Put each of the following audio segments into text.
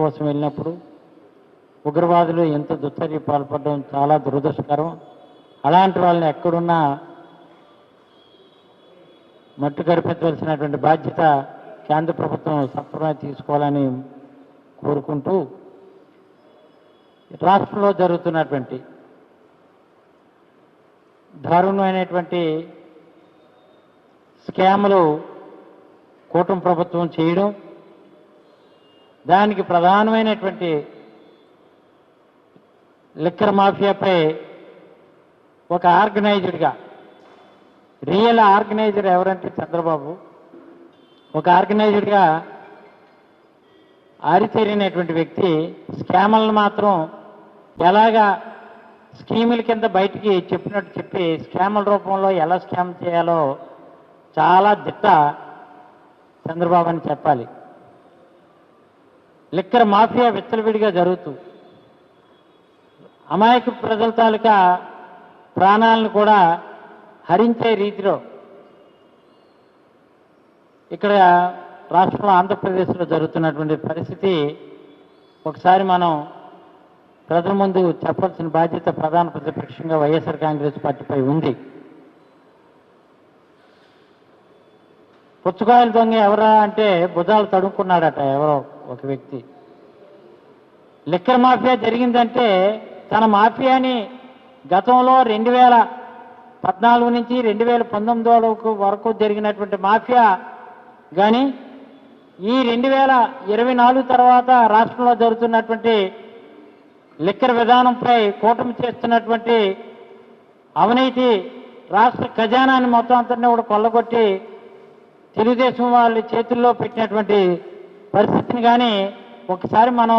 కోసం వెళ్ళినప్పుడు ఉగ్రవాదులు ఎంత దుత్తరి పాల్పడడం చాలా దురదృష్టకరం. అలాంటి వాళ్ళని ఎక్కడున్నా మట్టు గడిపించవలసినటువంటి బాధ్యత కేంద్ర ప్రభుత్వం సత్వరమే తీసుకోవాలని కోరుకుంటూ రాష్ట్రంలో జరుగుతున్నటువంటి దారుణమైనటువంటి స్కాములు కూటమి ప్రభుత్వం చేయడం దానికి ప్రధానమైనటువంటి లిక్కర్ మాఫియాపై ఒక ఆర్గనైజ్డ్గా రియల్ ఆర్గనైజర్ ఎవరంటే చంద్రబాబు ఒక ఆర్గనైజ్డ్గా ఆరితేరినటువంటి వ్యక్తి స్కామ్లను మాత్రం ఎలాగా స్కీముల కింద బయటికి చెప్పినట్టు చెప్పి స్కాముల రూపంలో ఎలా స్కామ్ చేయాలో చాలా దిట్ట చంద్రబాబు అని చెప్పాలి. లిక్కర్ మాఫియా విచ్చలవిడిగా జరుగుతూ అమాయక ప్రజల తాలూకా ప్రాణాలను కూడా హరించే రీతిలో ఇక్కడ రాష్ట్రంలో ఆంధ్రప్రదేశ్లో జరుగుతున్నటువంటి పరిస్థితి ఒకసారి మనం ప్రజల ముందు చెప్పాల్సిన బాధ్యత ప్రధాన ప్రతిపక్షంగా వైఎస్ఆర్ కాంగ్రెస్ పార్టీపై ఉంది. పుచ్చకాయల దొంగ ఎవరా అంటే భుజాలు తడుముకున్నాడట ఎవరో. ఒక వ్యక్తి. లిక్కర్ మాఫియా జరిగిందంటే తన మాఫియాని గతంలో రెండు వేల పద్నాలుగు నుంచి రెండు వేల పంతొమ్మిది వరకు వరకు జరిగినటువంటి మాఫియా. కానీ ఈ రెండు వేల ఇరవై నాలుగు తర్వాత రాష్ట్రంలో జరుగుతున్నటువంటి లిక్కర్ విధానంపై కూటమి చేస్తున్నటువంటి అవినీతి రాష్ట్ర ఖజానాన్ని మొత్తం అంతా కూడా కొల్లగొట్టి తెలుగుదేశం వాళ్ళ చేతుల్లో పెట్టినటువంటి పరిస్థితిని కానీ ఒకసారి మనం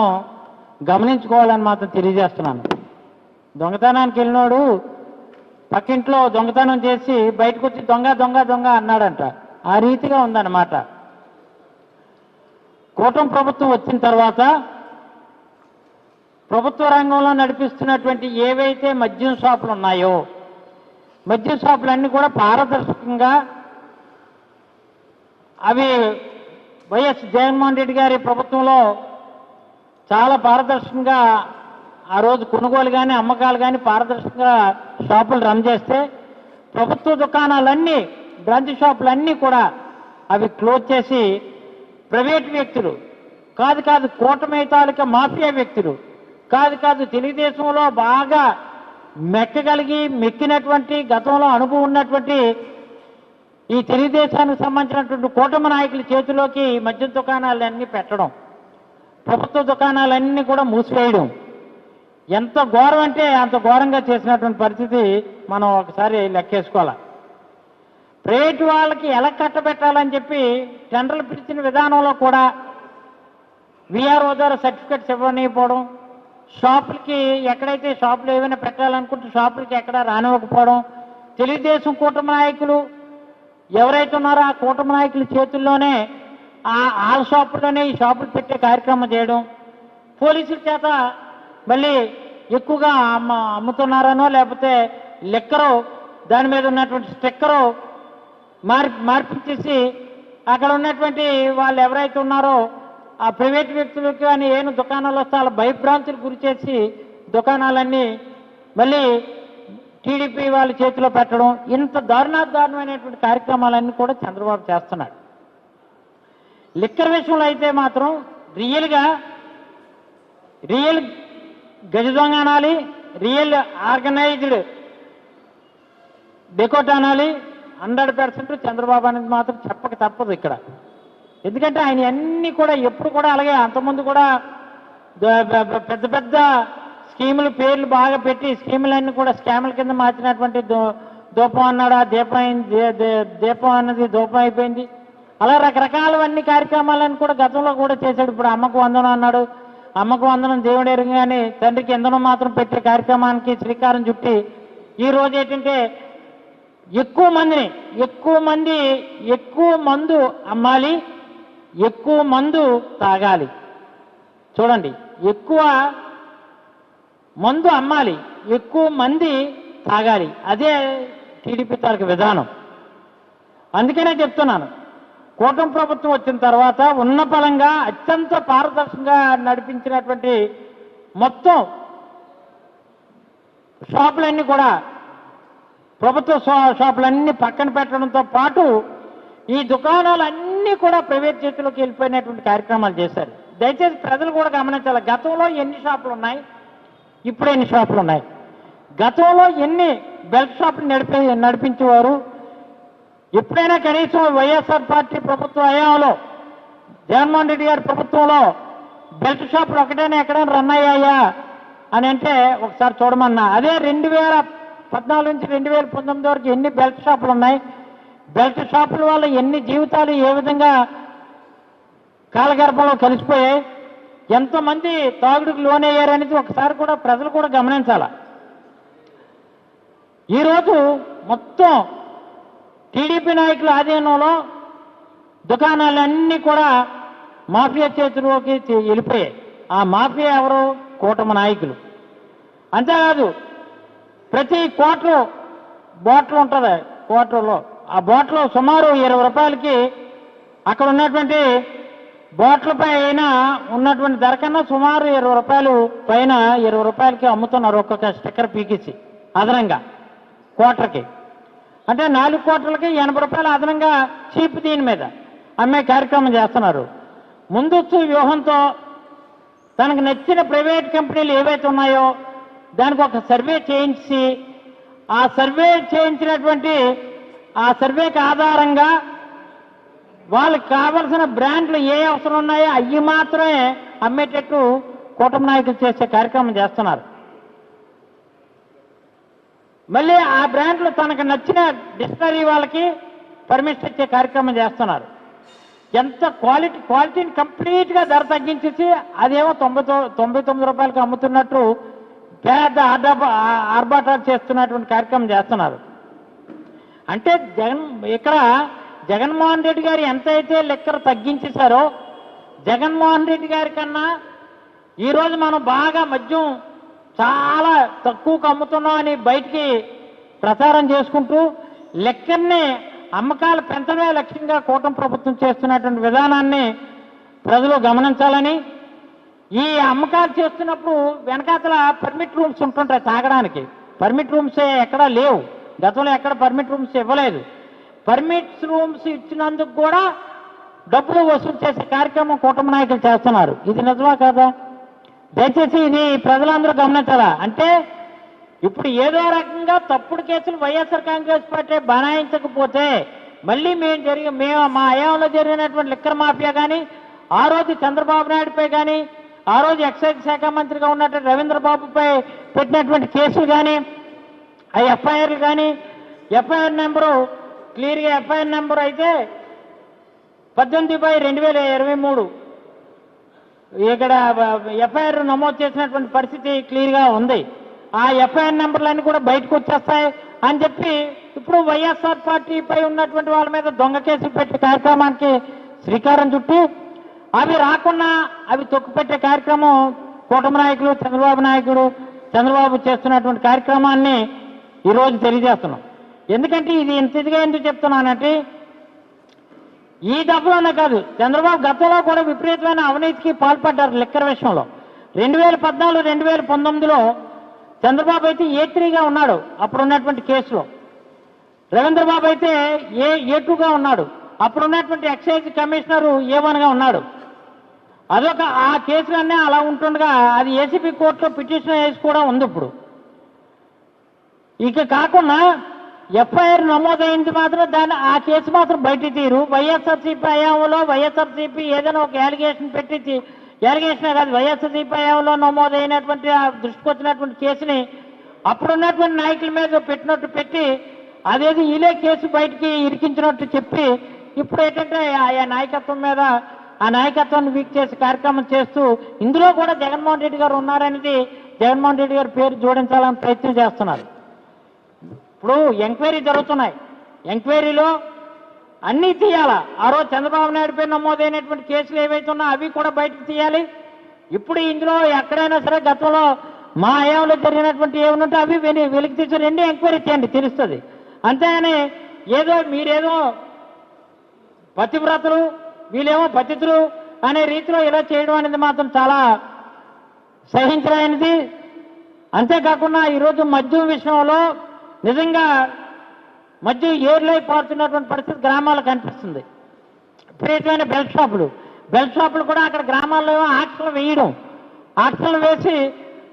గమనించుకోవాలని మాత్రం తెలియజేస్తున్నాను. దొంగతనానికి వెళ్ళినోడు పక్కింట్లో దొంగతనం చేసి బయటకు వచ్చి దొంగ దొంగ దొంగ అన్నాడంట. ఆ రీతిగా ఉందన్నమాట. కూటమి ప్రభుత్వం వచ్చిన తర్వాత ప్రభుత్వ రంగంలో నడిపిస్తున్నటువంటి ఏవైతే మద్యం షాపులు ఉన్నాయో మద్యం షాపులన్నీ కూడా పారదర్శకంగా అవి వైఎస్ జగన్మోహన్ రెడ్డి గారి ప్రభుత్వంలో చాలా పారదర్శకంగా ఆ రోజు కొనుగోలు కానీ అమ్మకాలు కానీ పారదర్శకంగా షాపులు రన్ చేస్తే ప్రభుత్వ దుకాణాలన్నీ బ్రాంచ్ షాపులన్నీ కూడా అవి క్లోజ్ చేసి ప్రైవేట్ వ్యక్తులు కాదు కాదు కూటమి తాలూకా మాఫియా వ్యక్తులు కాదు కాదు తెలుగుదేశంలో బాగా మెక్కగలిగి మెక్కినటువంటి గతంలో అనుభవం ఉన్నటువంటి ఈ తెలుగుదేశానికి సంబంధించినటువంటి కూటమి నాయకుల చేతిలోకి మద్య దుకాణాలన్నీ పెట్టడం ప్రభుత్వ దుకాణాలన్నీ కూడా మూసివేయడం. ఎంత ఘోరం అంటే అంత ఘోరంగా చేసినటువంటి పరిస్థితి మనం ఒకసారి లెక్కేసుకోవాలి. ప్రైవేట్ వాళ్ళకి ఎలా కట్టబెట్టాలని చెప్పి టెండర్లు పిలిచిన విధానంలో కూడా విఆర్ఓ ద్వారా సర్టిఫికెట్స్ ఇవ్వనివ్వడం షాపులకి ఎక్కడైతే షాపులు ఏమైనా పెట్టాలనుకుంటే షాపులకి ఎక్కడ రానివ్వకపోవడం తెలుగుదేశం కూటమి నాయకులు ఎవరైతే ఉన్నారో ఆ కూటమి నాయకుల చేతుల్లోనే ఆ ఆ షాపుల్లోనే ఈ షాపులు పెట్టే కార్యక్రమం చేయడం పోలీసుల చేత మళ్ళీ ఎక్కువగా అమ్మ అమ్ముతున్నారనో లేకపోతే లెక్కరు దాని మీద ఉన్నటువంటి స్టిక్కరు మార్ మార్పించేసి అక్కడ ఉన్నటువంటి వాళ్ళు ఎవరైతే ఉన్నారో ఆ ప్రైవేట్ వ్యక్తులకి అని ఏను దుకాణాలు వస్తే వాళ్ళ భయభ్రాంతులు గురి చేసి దుకాణాలన్నీ మళ్ళీ టీడీపీ వాళ్ళ చేతిలో పెట్టడం ఇంత దారుణాదారుణమైనటువంటి కార్యక్రమాలన్నీ కూడా చంద్రబాబు చేస్తున్నాడు. లిక్కర్ విషయంలో అయితే మాత్రం రియల్గా రియల్ గజ దొంగ అనాలి రియల్ ఆర్గనైజ్డ్ డెకోట్ అనాలి హండ్రెడ్ పర్సెంట్ చంద్రబాబు అనేది మాత్రం చెప్పక తప్పదు ఇక్కడ. ఎందుకంటే ఆయన అన్ని కూడా ఎప్పుడు కూడా అలాగే అంతకుముందు కూడా పెద్ద పెద్ద స్కీములు పేర్లు బాగా పెట్టి స్కీములన్నీ కూడా స్కాముల కింద మార్చినటువంటి దో- దూపం అన్నాడు. ఆ దీపం దీపం అన్నది దూపం అయిపోయింది. అలా రకరకాలవన్నీ కార్యక్రమాలను కూడా గతంలో కూడా చేశాడు. ఇప్పుడు అమ్మకు వందనం అన్నాడు. అమ్మకు వందనం దేవుడు ఎరగానే తండ్రికి ఇంధనం మాత్రం పెట్టే కార్యక్రమానికి శ్రీకారం చుట్టి ఈ రోజు ఏంటంటే ఎక్కువ మందిని ఎక్కువ మంది ఎక్కువ మందు అమ్మాలి ఎక్కువ మందు తాగాలి. చూడండి. ఎక్కువ మందు అమ్మాలి ఎక్కువ మంది తాగాలి. అదే టీడీపీ తాలూకు విధానం. అందుకనే చెప్తున్నాను. కూటమి ప్రభుత్వం వచ్చిన తర్వాత ఉన్న బలంగా అత్యంత పారదర్శకంగా నడిపించినటువంటి మొత్తం షాపులన్నీ కూడా ప్రభుత్వ షా- షాపులన్నీ పక్కన పెట్టడంతో పాటు ఈ దుకాణాలన్నీ కూడా ప్రైవేట్ చేతులకు వెళ్ళిపోయినటువంటి కార్యక్రమాలు చేశారు. దయచేసి ప్రజలు కూడా గమనించాలి. గతంలో ఎన్ని షాపులు ఉన్నాయి ఇప్పుడు ఎన్ని షాపులు ఉన్నాయి? గతంలో ఎన్ని బెల్ట్ షాపులు నడిపి నడిపించేవారు? ఎప్పుడైనా కనీసం వైఎస్ఆర్ పార్టీ ప్రభుత్వ హయాంలో జగన్మోహన్ రెడ్డి గారి ప్రభుత్వంలో బెల్ట్ షాపులు ఒకటైనా ఎక్కడైనా రన్ అయ్యాయా అని అంటే ఒకసారి చూడమన్నా. అదే రెండు వేల పద్నాలుగు నుంచి రెండు వేల పంతొమ్మిది వరకు ఎన్ని బెల్ట్ షాపులు ఉన్నాయి? బెల్ట్ షాపుల వల్ల ఎన్ని జీవితాలు ఏ విధంగా కాలగర్భంలో కలిసిపోయాయి? ఎంతమంది తాగుడుకు లోనయ్యారనేది ఒకసారి కూడా ప్రజలు కూడా గమనించాల. ఈరోజు మొత్తం టీడీపీ నాయకుల ఆధీనంలో దుకాణాలన్నీ కూడా మాఫియా చేతిలోకి వెళ్ళిపోయాయి. ఆ మాఫియా ఎవరు? కూటమి నాయకులు. అంతేకాదు ప్రతి కోట్లు బాటిల్ ఉంటుంది కోట్లలో. ఆ బాటిల్ సుమారు ఇరవై రూపాయలకి అక్కడ ఉన్నటువంటి బోట్లపై అయినా ఉన్నటువంటి ధర కన్నా సుమారు ఇరవై రూపాయలు పైన ఇరవై రూపాయలకి అమ్ముతున్నారు ఒక్కొక్క స్టిక్కర్ పీకిసి అదనంగా క్వార్టర్కి అంటే నాలుగు కోట్లకి ఎనభై రూపాయలు అదనంగా చీప్ దీని మీద అమ్మే కార్యక్రమం చేస్తున్నారు. ముందొచ్చు వ్యూహంతో తనకు నచ్చిన ప్రైవేట్ కంపెనీలు ఏవైతే ఉన్నాయో దానికి ఒక సర్వే చేయించి ఆ సర్వే చేయించినటువంటి ఆ సర్వేకి ఆధారంగా వాళ్ళకి కావలసిన బ్రాండ్లు ఏ అవసరం ఉన్నాయో అవి మాత్రమే అమ్మేటట్టు కూటమి నాయకులు చేసే కార్యక్రమం చేస్తున్నారు. మళ్ళీ ఆ బ్రాండ్లు తనకు నచ్చిన డిక్షనరీ వాళ్ళకి పర్మిషన్ ఇచ్చే కార్యక్రమం చేస్తున్నారు. ఎంత క్వాలిటీ క్వాలిటీని కంప్లీట్గా ధర తగ్గించేసి అదేమో తొంభై తొంభై తొమ్మిది రూపాయలకి అమ్ముతున్నట్టు పెద్ద ఆర్డబ ఆర్భాటాలు చేస్తున్నటువంటి కార్యక్రమం చేస్తున్నారు. అంటే జగన్ ఇక్కడ జగన్మోహన్ రెడ్డి గారు ఎంతైతే లెక్కర తగ్గించేశారో జగన్మోహన్ రెడ్డి గారి కన్నా ఈరోజు మనం బాగా మద్యం చాలా తక్కువకు అమ్ముతున్నాం అని బయటికి ప్రచారం చేసుకుంటూ లెక్కర్ని అమ్మకాలు పెంచడమే లక్ష్యంగా కూటమి ప్రభుత్వం చేస్తున్నటువంటి విధానాన్ని ప్రజలు గమనించాలని ఈ అమ్మకాలు చేస్తున్నప్పుడు వెనకాతల పర్మిట్ రూమ్స్ ఉంటుంటాయి తాగడానికి. పర్మిట్ రూమ్స్ ఎక్కడా లేవు. గతంలో ఎక్కడ పర్మిట్ రూమ్స్ ఇవ్వలేదు. పర్మిట్ రూమ్స్ ఇచ్చినందుకు కూడా డబ్బులు వసూలు చేసే కార్యక్రమం కూటమి నాయకులు చేస్తున్నారు. ఇది నిజమా కాదా? దయచేసి ఇది ప్రజలందరూ గమనించాలా? అంటే ఇప్పుడు ఏదో రకంగా తప్పుడు కేసులు వైఎస్ఆర్ కాంగ్రెస్ పార్టీ బనాయించకపోతే మళ్ళీ మేము జరిగి మేము మా హయాంలో జరిగినటువంటి లిక్కర్ మాఫియా కానీ ఆ రోజు చంద్రబాబు నాయుడుపై కానీ ఆ రోజు ఎక్సైజ్ శాఖ మంత్రిగా ఉన్నటువంటి రవీంద్రబాబుపై పెట్టినటువంటి కేసులు కానీ ఆ ఎఫ్ఐఆర్లు కానీ ఎఫ్ఐఆర్ నెంబరు క్లియర్గా ఎఫ్ఐఆర్ నెంబర్ అయితే పద్దెనిమిది బై రెండు వేల ఇరవై మూడు. ఇక్కడ ఎఫ్ఐఆర్ నమోదు చేసినటువంటి పరిస్థితి క్లియర్గా ఉంది. ఆ ఎఫ్ఐఆర్ నెంబర్లన్నీ కూడా బయటకు వచ్చేస్తాయి అని చెప్పి ఇప్పుడు వైఎస్ఆర్ పార్టీపై ఉన్నటువంటి వాళ్ళ మీద దొంగ కేసులు పెట్టే కార్యక్రమానికి శ్రీకారం చుట్టి అవి రాకుండా అవి తొక్కుపెట్టే కార్యక్రమం కూటమి నాయకులు చంద్రబాబు నాయకుడు చంద్రబాబు చేస్తున్నటువంటి కార్యక్రమాన్ని ఈరోజు తెలియజేస్తున్నాం. ఎందుకంటే ఇది ఇంత ఇదిగా ఎందుకు చెప్తున్నానంటే ఈ దెబ్బలోనే కాదు చంద్రబాబు గతంలో కూడా విపరీతమైన అవినీతికి పాల్పడ్డారు లెక్కర విషయంలో. రెండు వేల పద్నాలుగు రెండు వేల పంతొమ్మిదిలో చంద్రబాబు అయితే ఏ త్రీగా ఉన్నాడు అప్పుడు ఉన్నటువంటి కేసులో. రవీంద్ర బాబు అయితే ఏ ఏ టూగా ఉన్నాడు. అప్పుడు ఉన్నటువంటి ఎక్సైజ్ కమిషనర్ ఏ వన్గా ఉన్నాడు. అదొక ఆ కేసులన్నీ అలా ఉంటుండగా అది ఏసీబీ కోర్టులో పిటిషన్ వేసి కూడా ఉంది ఇప్పుడు. ఇక కాకుండా ఎఫ్ఐఆర్ నమోదైంది మాత్రం దాన్ని ఆ కేసు మాత్రం బయట తీరు. వైఎస్ఆర్సీపీ హయాంలో వైఎస్ఆర్సీపీ ఏదైనా ఒక ఎలిగేషన్ పెట్టి అలిగేషన్ కాదు వైఎస్ఆర్సీపీ హయాంలో నమోదైనటువంటి ఆ దృష్టికి వచ్చినటువంటి కేసుని అప్పుడున్నటువంటి నాయకుల మీద పెట్టినట్టు పెట్టి అదేది ఇలే కేసు బయటికి ఇరికించినట్టు చెప్పి ఇప్పుడు ఏంటంటే ఆయా నాయకత్వం మీద ఆ నాయకత్వాన్ని వీక్ చేసే కార్యక్రమం చేస్తూ ఇందులో కూడా జగన్మోహన్ రెడ్డి గారు ఉన్నారనేది జగన్మోహన్ రెడ్డి గారి పేరు జోడించాలని ప్రయత్నం చేస్తున్నారు. ఇప్పుడు ఎంక్వైరీ జరుగుతున్నాయి. ఎంక్వైరీలో అన్నీ తీయాలా? ఆ రోజు చంద్రబాబు నాయుడు పేరు నమోదైనటువంటి కేసులు ఏవైతే ఉన్నా అవి కూడా బయటకు తీయాలి. ఇప్పుడు ఇందులో ఎక్కడైనా సరే గతంలో మా హయాంలో జరిగినటువంటి ఏమైనా ఉంటే అవి వెలి వెలికి తీసి రెండు ఎంక్వైరీ చేయండి తెలుస్తుంది. అంతేగాని ఏదో మీరేదో పతివ్రతలు వీళ్ళేమో పతితులు అనే రీతిలో ఇలా చేయడం అనేది మాత్రం చాలా సహించలేనిది. అంతేకాకుండా ఈరోజు మద్యం విషయంలో నిజంగా మధ్య ఏర్లైపోతున్నటువంటి పరిస్థితి గ్రామాలకు కనిపిస్తుంది. విపరీతమైన బెల్ట్ షాపులు బెల్ట్ షాపులు కూడా అక్కడ గ్రామాల్లో ఆక్షలు వేయడం. ఆక్షలు వేసి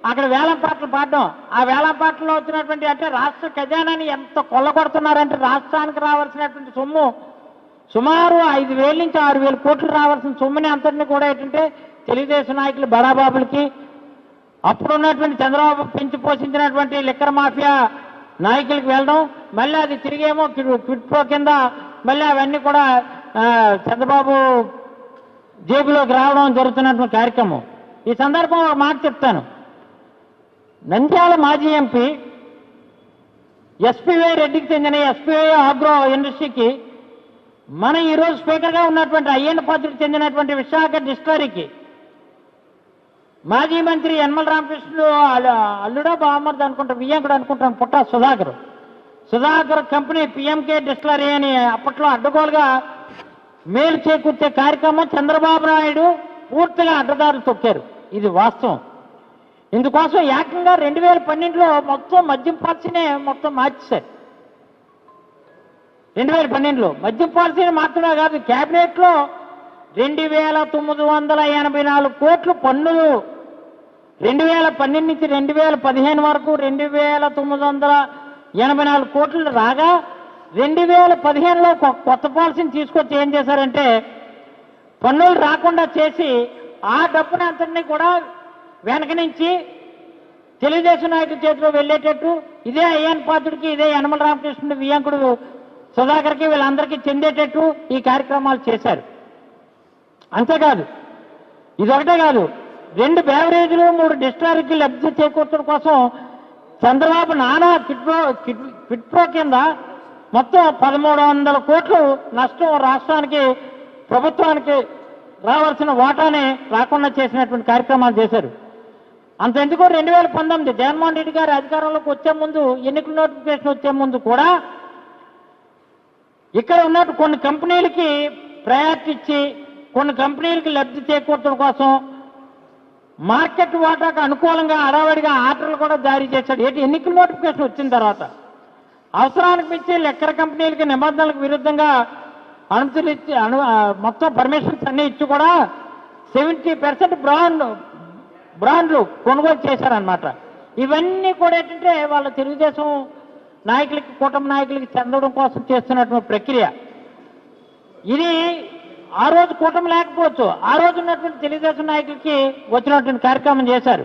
అక్కడ వేలం పాటలు పాడడం. ఆ వేలం పాటల్లో వచ్చినటువంటి అంటే రాష్ట్ర ఖజానాని ఎంత కొల్లగొడుతున్నారంటే రాష్ట్రానికి రావాల్సినటువంటి సొమ్ము. సుమారు ఐదు వేల నుంచి ఆరు వేల కోట్లు రావాల్సిన సొమ్ముని అంతటిని కూడా ఏంటంటే తెలుగుదేశం నాయకులు బడాబాబులకి అప్పుడున్నటువంటి చంద్రబాబు పెంచి పోషించినటువంటి లిక్కర్ మాఫియా నాయకులకు వెళ్ళడం మళ్ళీ అది తిరిగేమో క్విడ్ కింద మళ్ళీ అవన్నీ కూడా చంద్రబాబు జేబులోకి రావడం జరుగుతున్నటువంటి కార్యక్రమం. ఈ సందర్భంలో ఒక మాట చెప్తాను. నంద్యాల మాజీ ఎంపీ ఎస్పీవై రెడ్డికి చెందిన ఎస్పీవై ఆగ్రో ఇండస్ట్రీకి మన ఈరోజు స్పీకర్గా ఉన్నటువంటి అయ్యన్న పాత్రకు చెందినటువంటి విశాఖ డిస్టరీకి మాజీ మంత్రి యనమల రామకృష్ణుడు అల్లు- అల్లుడా బామ్మర్ది అనుకుంటా వియ్యంకుడు అనుకుంటాం Putta Sudhakar. Sudhakar company PMK distillery అని అప్పట్లో అడ్డగోలుగా మేలు చేకూర్చే కార్యక్రమం చంద్రబాబు నాయుడు పూర్తిగా అడ్డదారులు తొక్కారు. ఇది వాస్తవం. ఇందుకోసం ఏకంగా రెండు వేల పన్నెండులో మొత్తం మద్యం పాలసీనే మొత్తం మార్చేశారు. రెండు వేల పన్నెండులో మద్యం పాలసీని మాత్రమే కాదు క్యాబినెట్లో రెండు వేల తొమ్మిది వందల ఎనభై నాలుగు కోట్లు పన్నులు. రెండు వేల పన్నెండు నుంచి రెండు వేల పదిహేను వరకు రెండు వేల తొమ్మిది వందల ఎనభై నాలుగు కోట్లు రాగా రెండు వేల పదిహేనులో కొత్త పాలసీని తీసుకొచ్చి ఏం చేశారంటే పన్నులు రాకుండా చేసి ఆ డబ్బుని అంతటినీ కూడా వెనక నుంచి తెలుగుదేశం నాయకుల చేతిలో వెళ్ళేటట్టు ఇదే అయ్యన్ పాత్రుడికి ఇదే యనమల రామకృష్ణుడు వియంకుడు సుధాకర్కి వీళ్ళందరికీ చెందేటట్టు ఈ కార్యక్రమాలు చేశారు. అంతేకాదు ఇదొకటే కాదు రెండు బేవరేజ్లు మూడు డిస్టరీకి లబ్ధి చేకూర్చడం కోసం చంద్రబాబు నానా కిట్ప్రో కిట్- కిట్ప్రో కింద మొత్తం పదమూడు వందల కోట్లు నష్టం రాష్ట్రానికి ప్రభుత్వానికి రావాల్సిన వాటాని రాకుండా చేసినటువంటి కార్యక్రమాలు చేశారు. అంతెందుకు రెండు వేల పంతొమ్మిది జగన్మోహన్ రెడ్డి గారు అధికారంలోకి వచ్చే ముందు ఎన్నికల నోటిఫికేషన్ వచ్చే ముందు కూడా ఇక్కడ ఉన్నట్టు కొన్ని కంపెనీలకి ప్రయారిటీ ఇచ్చి కొన్ని కంపెనీలకు లబ్ధి చేకూర్చడం కోసం మార్కెట్ వాటాకు అనుకూలంగా అడావడిగా ఆర్డర్లు కూడా జారీ చేశాడు. ఏంటి? ఎన్నికల నోటిఫికేషన్ వచ్చిన తర్వాత అవసరానికి మించి లెక్కర కంపెనీలకి నిబంధనలకు విరుద్ధంగా అనుమతులు ఇచ్చి అను మొత్తం పర్మిషన్స్ అన్నీ ఇచ్చి కూడా సెవెంటీ పర్సెంట్ బ్రాండ్ బ్రాండ్లు కొనుగోలు చేశారనమాట ఇవన్నీ కూడా ఏంటంటే వాళ్ళ తెలుగుదేశం నాయకులకి కూటమి నాయకులకి చెందడం కోసం చేస్తున్నటువంటి ప్రక్రియ. ఇది ఆ రోజు కూటమి లేకపోవచ్చు. ఆ రోజు ఉన్నటువంటి తెలుగుదేశం నాయకులకి వచ్చినటువంటి కార్యక్రమం చేశారు.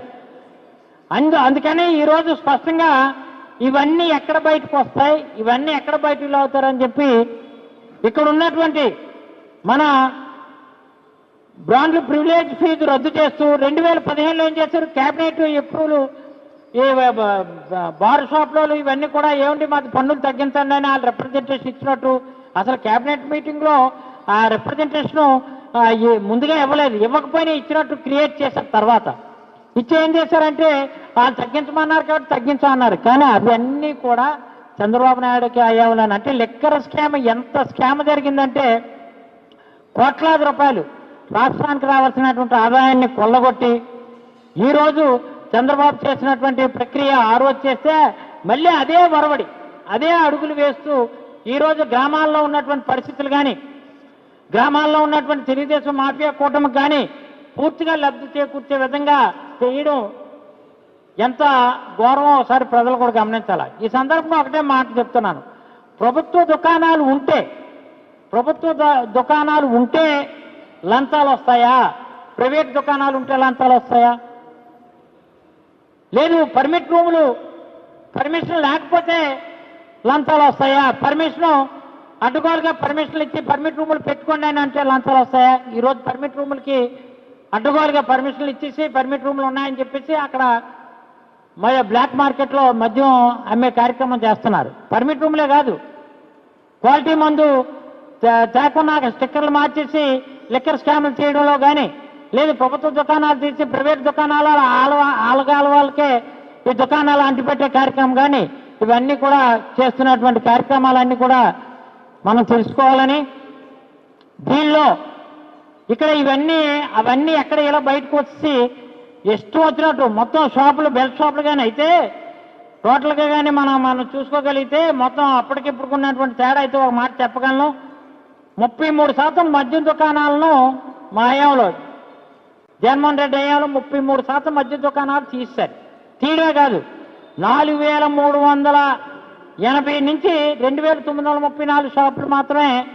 అందు అందుకని ఈరోజు స్పష్టంగా ఇవన్నీ ఎక్కడ బయటకు వస్తాయి ఇవన్నీ ఎక్కడ బయటకు అవుతారని చెప్పి ఇక్కడ ఉన్నటువంటి మన బ్రాండ్లు ప్రివిలేజ్ ఫీజు రద్దు చేస్తూ రెండు వేల పదిహేనులో ఏం చేశారు? క్యాబినెట్ ఎప్పుడు ఈ బార్ షాప్లో ఇవన్నీ కూడా ఏమిటి మాది పన్నులు తగ్గించండి అని వాళ్ళు రిప్రజెంటేషన్ ఇచ్చినట్టు అసలు క్యాబినెట్ మీటింగ్లో ఆ రిప్రజెంటేషన్ ముందుగా ఇవ్వలేదు. ఇవ్వకపోయినా ఇచ్చినట్టు క్రియేట్ చేశారు తర్వాత. ఇచ్చి ఏం చేశారంటే వాళ్ళు తగ్గించమన్నారు కాబట్టి తగ్గించమన్నారు. కానీ అవన్నీ కూడా చంద్రబాబు నాయుడుకి అయ్యావులని అంటే లెక్కర స్కామ్ ఎంత స్కామ్ జరిగిందంటే కోట్లాది రూపాయలు రాష్ట్రానికి రావాల్సినటువంటి ఆదాయాన్ని కొల్లగొట్టి ఈరోజు చంద్రబాబు చేసినటువంటి ప్రక్రియ ఆ రోజు చేస్తే మళ్ళీ అదే వరవడి అదే అడుగులు వేస్తూ ఈరోజు గ్రామాల్లో ఉన్నటువంటి పరిస్థితులు కానీ గ్రామాల్లో ఉన్నటువంటి తెలుగుదేశం మాఫియా కూటమికి కానీ పూర్తిగా లబ్ధి చేకూర్చే విధంగా చేయడం ఎంత గౌరవం ఒకసారి ప్రజలు కూడా గమనించాలి. ఈ సందర్భంలో ఒకటే మాట చెప్తున్నాను. ప్రభుత్వ దుకాణాలు ఉంటే ప్రభుత్వ దుకాణాలు ఉంటే లంచాలు వస్తాయా? ప్రైవేట్ దుకాణాలు ఉంటే లంచాలు వస్తాయా? లేదు పర్మిట్ రూములు పర్మిషన్ లేకపోతే లంచాలు వస్తాయా? పర్మిషన్ అడ్డుగోలుగా పర్మిషన్లు ఇచ్చి పర్మిట్ రూములు పెట్టుకోండి అని అంటే లంచాలు వస్తాయా? ఈరోజు పర్మిట్ రూములకి అడ్డుగోలుగా పర్మిషన్లు ఇచ్చేసి పర్మిట్ రూములు ఉన్నాయని చెప్పేసి అక్కడ మరి బ్లాక్ మార్కెట్లో మద్యం అమ్మే కార్యక్రమం చేస్తున్నారు. పర్మిట్ రూమ్లే కాదు. క్వాలిటీ మందు తేకుండా స్టిక్కర్లు మార్చేసి లిక్కర్ స్కామ్లు చేయడంలో కానీ లేదు ప్రభుత్వ దుకాణాలు తీసి ప్రైవేట్ దుకాణాల ఆలగాల వాళ్ళకే ఈ దుకాణాలు అంటిపెట్టే కార్యక్రమం కానీ ఇవన్నీ కూడా చేస్తున్నటువంటి కార్యక్రమాలన్నీ కూడా మనం తెలుసుకోవాలని దీనిలో ఇక్కడ ఇవన్నీ అవన్నీ ఎక్కడ ఇలా బయటకు వచ్చి ఇష్టం వచ్చినట్టు మొత్తం షాపులు బెల్ట్ షాపులు కానీ అయితే టోటల్గా కానీ మనం మనం చూసుకోగలిగితే మొత్తం అప్పటికిప్పుడుకున్నటువంటి తేడా అయితే ఒక మాట చెప్పగలను. ముప్పై మూడు శాతం మద్యం దుకాణాలను మా హయాంలో జగన్మోహన్ రెడ్డి హయాంలో ముప్పై మూడు శాతం మద్యం దుకాణాలు తీశారు. తీయడమే కాదు నాలుగు వేల మూడు వందల ఎనభై నుంచి రెండు వేల తొమ్మిది వందల ముప్పై నాలుగు షాపులు మాత్రమే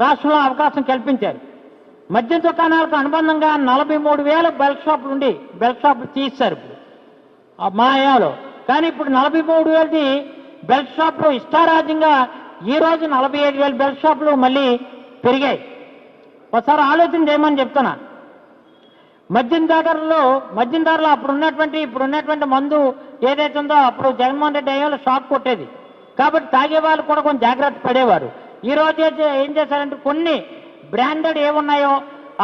రాష్ట్రంలో అవకాశం కల్పించారు. మద్యం దుకాణాలకు అనుబంధంగా నలభై మూడు వేల బెల్ట్ షాపులు ఉండి బెల్ట్ షాపులు తీస్తారు ఇప్పుడు. మా కానీ ఇప్పుడు నలభై మూడు వేలది బెల్ట్ షాపులు ఇష్టారాజ్యంగా ఈ రోజు నలభై ఏడు వేల బెల్ట్ షాపులు మళ్ళీ పెరిగాయి. ఒకసారి ఆలోచన చేయమని చెప్తున్నా. మద్యం ధరలు మద్యం ధరలు అప్పుడు ఉన్నటువంటి ఇప్పుడు ఉన్నటువంటి మందు ఏదైతే ఉందో అప్పుడు జగన్మోహన్ రెడ్డి అయ్యాలో షాక్ కొట్టేది. కాబట్టి తాగే వాళ్ళు కూడా కొంచెం జాగ్రత్త పడేవారు. ఈ రోజు ఏం చేశారంటే కొన్ని బ్రాండెడ్ ఏమున్నాయో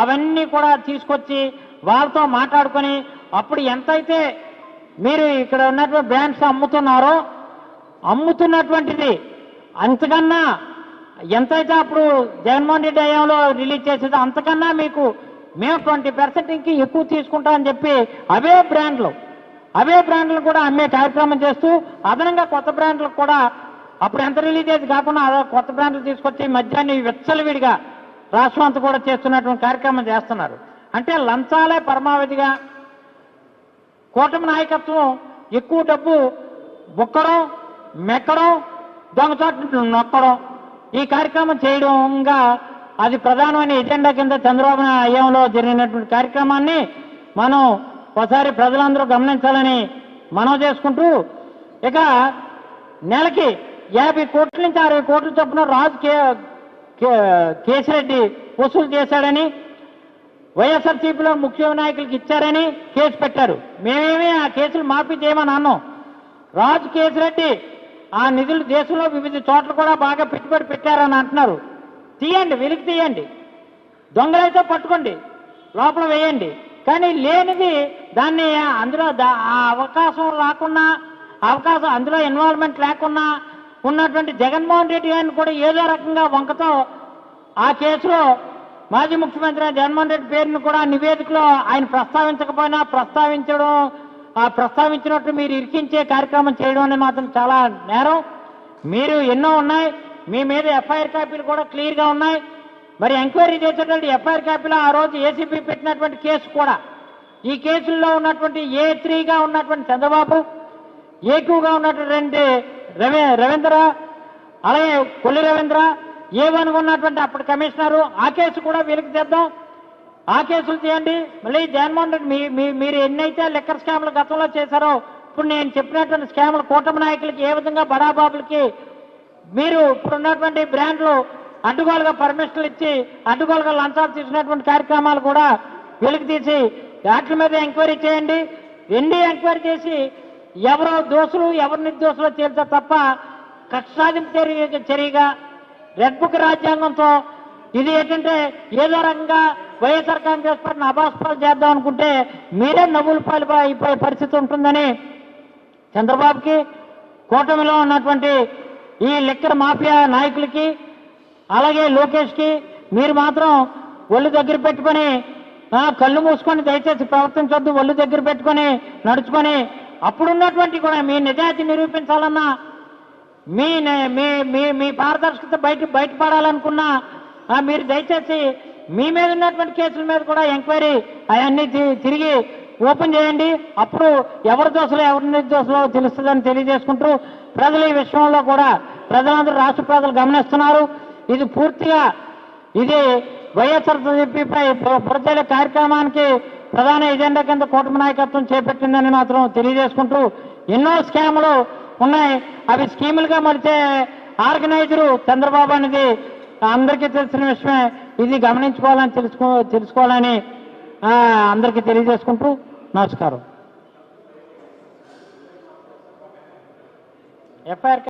అవన్నీ కూడా తీసుకొచ్చి వాళ్ళతో మాట్లాడుకొని అప్పుడు ఎంతైతే మీరు ఇక్కడ ఉన్నటువంటి బ్రాండ్స్ అమ్ముతున్నారో అమ్ముతున్నటువంటిది అంతకన్నా ఎంతైతే అప్పుడు జగన్మోహన్ రెడ్డి హయాంలో రిలీజ్ చేసేది అంతకన్నా మీకు మేము ట్వంటీ పర్సెంట్ ఇంకా ఎక్కువ తీసుకుంటామని చెప్పి అవే బ్రాండ్లు. అవే బ్రాండ్లు కూడా అమ్మే కార్యక్రమం చేస్తూ అదనంగా కొత్త బ్రాండ్లకు కూడా అప్పుడు ఎంత రిలీజ్ అయితే కాకుండా అదే కొత్త బ్రాండ్లు తీసుకొచ్చి మధ్యాహ్నం విచ్చలవిడిగా రాష్ట్రం అంతా కూడా చేస్తున్నటువంటి కార్యక్రమం చేస్తున్నారు. అంటే లంచాలే పరమావధిగా. కూటమి నాయకత్వం ఎక్కువ డబ్బు బుక్కడం మెక్కడం దొంగచాటు నొక్కడం ఈ కార్యక్రమం చేయడంగా అది ప్రధానమైన ఎజెండా కింద చంద్రబాబు హయాంలో జరిగినటువంటి కార్యక్రమాన్ని మనం ఒకసారి ప్రజలందరూ గమనించాలని మనం చేసుకుంటూ ఇక నెలకి యాభై కోట్ల నుంచి అరవై కోట్ల చొప్పున రాజు కే కేసిరెడ్డి వసూలు చేశాడని వైఎస్ఆర్సీపీలో ముఖ్య నాయకులకి ఇచ్చారని కేసు పెట్టారు. మేమేమి ఆ కేసులు మాఫీ చేయమని అన్నాం. రాజు కేసిరెడ్డి ఆ నిధులు దేశంలో వివిధ చోట్ల కూడా బాగా పెట్టుబడి పెట్టారని అంటున్నారు. తీయండి వెలికి తీయండి. దొంగలైతే పట్టుకోండి లోపల వేయండి. కానీ లేనిది దాన్ని అందులో ఆ అవకాశం రాకుండా అవకాశం అందులో ఇన్వాల్వ్మెంట్ లేకుండా ఉన్నటువంటి జగన్మోహన్ రెడ్డి గారిని కూడా ఏదో రకంగా వంకతో ఆ కేసులో మాజీ ముఖ్యమంత్రి జగన్మోహన్ రెడ్డి పేరును కూడా నివేదికలో ఆయన ప్రస్తావించకపోయినా ప్రస్తావించడం ఆ ప్రస్తావించినట్టు మీరు ఇరికించే కార్యక్రమం చేయడం అనేది మాత్రం చాలా నేరం. మీరు ఎన్నో ఉన్నాయి మీ మీద ఎఫ్ఐఆర్ కాపీలు కూడా క్లియర్గా ఉన్నాయి. మరి ఎంక్వైరీ చేసేటువంటి ఎఫ్ఐఆర్ కాపీలో ఆ రోజు ఏసీబీ పెట్టినటువంటి కేసు కూడా. ఈ కేసుల్లో ఉన్నటువంటి ఏ త్రీగా ఉన్నటువంటి చంద్రబాబు ఏ టూగా ఉన్నటువంటి రవి రవీంద్ర అలాగే కొల్లి రవీంద్ర ఏ వన్ ఉన్నటువంటి అప్పుడు కమిషనరు ఆ కేసు కూడా వెలికి తెద్దాం. ఆ కేసులు చేయండి. మళ్ళీ జగన్మోహన్ రెడ్డి మీ మీ- మీరు ఎన్నైతే లెక్కర్ స్కామ్లు గతంలో చేశారో ఇప్పుడు నేను చెప్పినటువంటి స్కామ్లు కూటమి నాయకులకి ఏ విధంగా బడాబాబులకి మీరు ఇప్పుడు ఉన్నటువంటి బ్రాండ్లు అడ్డుగోలుగా పర్మిషన్లు ఇచ్చి అడ్డుగోలుగా లంచాలు తీసుకున్నటువంటి కార్యక్రమాలు కూడా వెలికి తీసి వాటి మీద ఎంక్వైరీ చేయండి. ఎన్ని ఎంక్వైరీ చేసి ఎవరో దోషులు ఎవరి నిర్దోషులు తేల్చారు తప్ప కక్షాదింపు చర్య చర్యగా రెడ్ బుక్ రాజ్యాంగంతో ఇది ఏంటంటే ఏదో రకంగా వైఎస్ఆర్ కాంగ్రెస్ పార్టీని అభాస్పాలు చేద్దాం అనుకుంటే మీరే నవ్వులు పాలు అయిపోయే పరిస్థితి ఉంటుందని చంద్రబాబుకి కూటమిలో ఉన్నటువంటి ఈ లెక్కర్ మాఫియా నాయకులకి అలాగే లోకేష్కి మీరు మాత్రం ఒళ్ళు దగ్గర పెట్టుకొని కళ్ళు మూసుకొని దయచేసి ప్రవర్తించొద్దు ఒళ్ళు దగ్గర పెట్టుకొని నడుచుకొని. అప్పుడున్నటువంటి కూడా మీ నిజాయితీ నిరూపించాలన్నా మీ మీ మీ మీ పారదర్శకత బయట బయటపడాలనుకున్నా మీరు దయచేసి మీ మీద ఉన్నటువంటి కేసుల మీద కూడా ఎంక్వైరీ అవన్నీ తి- తిరిగి ఓపెన్ చేయండి. అప్పుడు ఎవరి దోషులు ఎవరి నిర్దోషులో తెలుస్తుందని తెలియజేసుకుంటూ ప్రజలు ఈ విషయంలో కూడా ప్రజలందరూ రాష్ట్ర ప్రజలు గమనిస్తున్నారు. ఇది పూర్తిగా ఇది వైఎస్ఆర్సీపీపై ప్రజల కార్యక్రమానికి ప్రధాన ఎజెండా కింద కూటమి నాయకత్వం చేపట్టిందని మాత్రం తెలియజేసుకుంటూ ఎన్నో స్కాములు ఉన్నాయి. అవి స్కీములుగా మలిచే ఆర్గనైజరు చంద్రబాబు అనేది అందరికీ తెలిసిన విషయమే. ఇది గమనించుకోవాలని తెలుసుకో తెలుసుకోవాలని అందరికీ తెలియజేసుకుంటూ నమస్కారం. ఎఫ్ఐఆర్